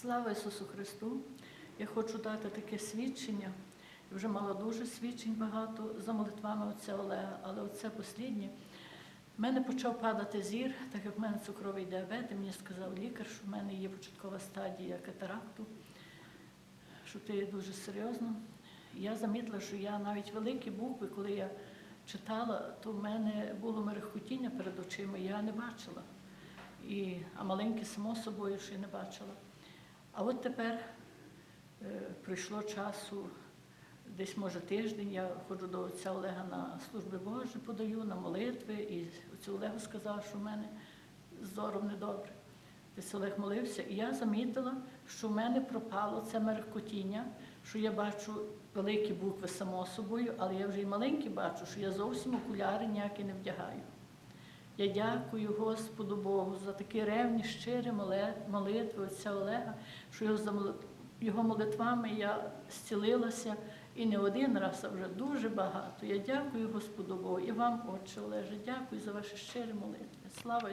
Слава Ісусу Христу! Я хочу дати таке свідчення. Я вже мала дуже свідчень багато за молитвами отця Олега, але оце посліднє. В мене почав падати зір, так як в мене цукровий діабет, і мені сказав лікар, що в мене є початкова стадія катаракту, що це дуже серйозно. Я замітила, що я навіть великі букви, коли я читала, то в мене було мерехтіння перед очима, я не бачила. І, а маленькі, само собою, що я не бачила. А от тепер е, пройшло часу, десь може тиждень, я ходжу до отця Олега на служби Божі, подаю, на молитви, і отцю Олегу сказав, що в мене з зором недобре. Отець Олег молився, і я замітила, що в мене пропало це мерехкотіння, що я бачу великі букви само собою, але я вже і маленькі бачу, що я зовсім окуляри ніякі не вдягаю. Я дякую Господу Богу за такі ревні, щирі молитви отця Олега, що його, молитвами я зцілилася і не один раз, а вже дуже багато. Я дякую Господу Богу і вам, Отче Олеже, дякую за ваші щирі молитви. Слава